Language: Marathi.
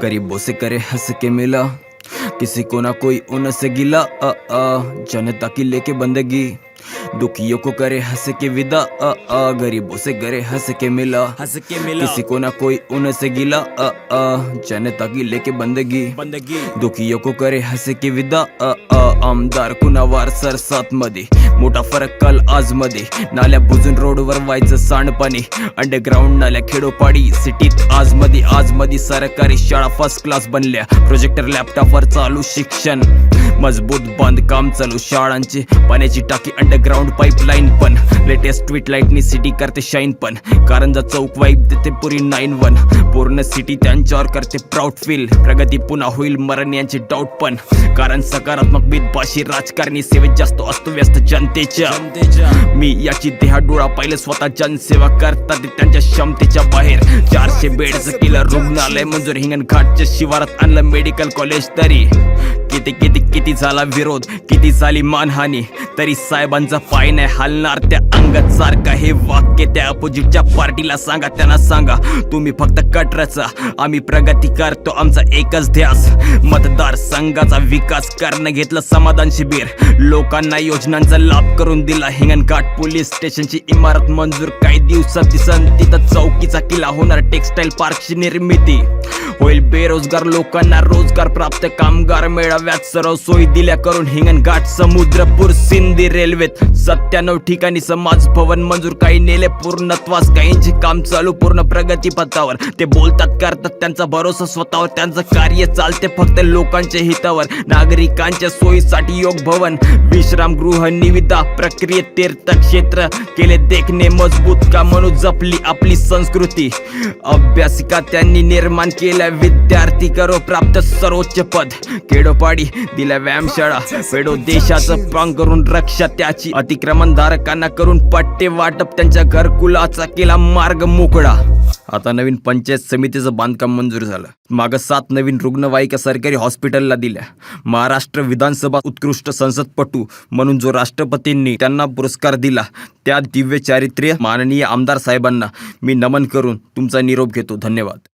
गरीबों से करे हंस के मिला किसी को ना कोई उनसे गिला अ, अ, जनता की लेके बंदगी। दुखियों को करे हंस के विदा अ, अ, गरीबों से करे हंस के मिला। हंस के मिला। किसी को ना कोई उनसे गिला अ, अ, जनता की लेके बंदगी। बंदगी। दुखियों को करे हसे की विदा अ, अ, आमदार कुणावार सर सात मध्ये मोठा फरक काल आज मध्ये नाल्या बुजून रोडवर व्हायचं सांडपाणी। अंडरग्राऊंड नाल्या खेडोपाडी सिटीत आज मध्ये आज मध्ये सरकारी शाळा फर्स्ट क्लास बनल्या। प्रोजेक्टर लॅपटॉपवर चालू शिक्षण। मजबूत बांधकाम चालू शाळांची पाण्याची टाकी अंडरग्राऊंड पाईपलाईन पण. लेटेस्ट ट्वीट लाईटनी सिटी करते शाईन पण. कारंजा चौक वाईप देते पुरी नाईन वन पूर्ण सिटी त्यांच्यावर करते प्राऊड फील प्रगती पुन्हा होईल मरण यांचे डाऊट पण. कारण सकारात्मक बिदबाशी राजकारणी सेवेत जास्त असतो व्यस्त जनतेच्या. मी याची देहा डोळा पाहिले स्वतः जनसेवा करतात त्यांच्या क्षमतेच्या बाहेर. चारशे बेडचं केलं रुग्णालय मंजूर हिंगणघाटच्या शिवारात आणलं मेडिकल कॉलेज तरी. किती किती किती झाला विरोध किती झाली मानहानी. तरी साहेबांचा पाय नाही हलणार त्या अंगात. सारखा हे वाक्य त्या अपोजिटच्या पार्टीला सांगा त्यांना सांगा तुम्ही फक्त कटराचा आम्ही प्रगती करतो आमचा एकच ध्यास. मतदार संघाचा विकास करणं घेतलं समाधान शिबिर. लोकांना योजनांचा लाभ करून दिला हिंगणघाट पोलीस स्टेशनची इमारत मंजूर. काही दिवसात दिसन तिथं चौकीचा किल्ला होणार टेक्सटाईल पार्कची निर्मिती. होईल बेरोजगार लोकांना रोजगार प्राप्त कामगार मेळाव्यात सर्व सोयी दिल्या करून हिंगणघाट समुद्रपूर सिंधी रेल्वेत सत्त्याण्णव ठिकाणी समाज भवन मंजूर. काही नेले पूर्णत्वास काहींचे काम चालू पूर्ण प्रगती पथावर. ते बोलतात करतात त्यांचा भरोसा स्वतःवर त्यांचं कार्य चालते फक्त लोकांच्या हितावर. नागरिकांच्या सोयीसाठी योग भवन विश्रामगृह निविदा प्रक्रियेत तीर्थक्षेत्र केले देखणे मजबूत का म्हणून जपली आपली संस्कृती. अभ्यासिका त्यांनी निर्माण केल्या विद्यार्थी करो प्राप्त सर्वोच्च पद. खेडोपाडी दिल्या व्यायामशाळा फेडो देशाचं प्रांग करून रक्षा त्याची. अतिक्रमण धारकांना करून पट्टे वाटप. त्यांच्या घरकुलाचा केला मार्ग मोकळा. आता नवीन पंचायत समितीचं बांधकाम मंजूर झालं. मागं सात नवीन रुग्णवाहिका सरकारी हॉस्पिटलला दिल्या. महाराष्ट्र विधानसभा उत्कृष्ट संसदपटू म्हणून जो राष्ट्रपतींनी त्यांना पुरस्कार दिला त्या दिव्य चारित्र्य माननीय आमदार साहेबांना मी नमन करून तुमचा निरोप घेतो. धन्यवाद.